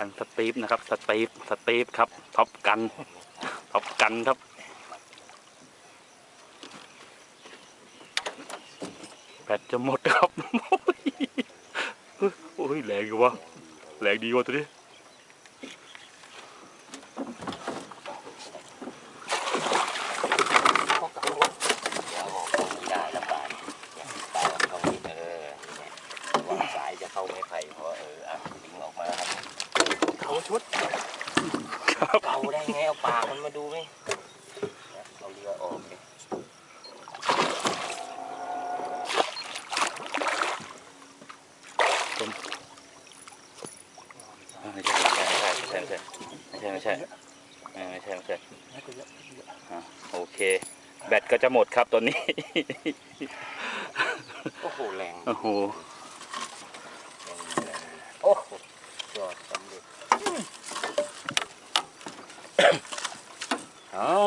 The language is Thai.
คันสตีฟนะครับ สตีฟสตีฟครับท็อปกันท็อปกันครับแบตจะหมดครับโอ้ยแรงอยู่วะแรงดีวะตัวนี้ เดี๋ยวเอาออกตรงนี้ได้ลำบากเนี่ยตายตรงนี้เออเนี่ยวางสายจะเข้าไม่ไผ่เพราะเอออะดึงออกมาครับ เขาชุด ครับเกาได้ไงเอาปากมันมาดูไหมเอาเรือออกเลยไม่ใช่ไม่ใช่ไม่ใช่ไม่ใช่ไม่ใช่ไม่ใช่ไม่ใช่อะโอเค แบตก็จะหมดครับตัวนี้ โอ้โหแรง โอ้โห แรงแรงโอ้โหยอดสำเร็จ เอา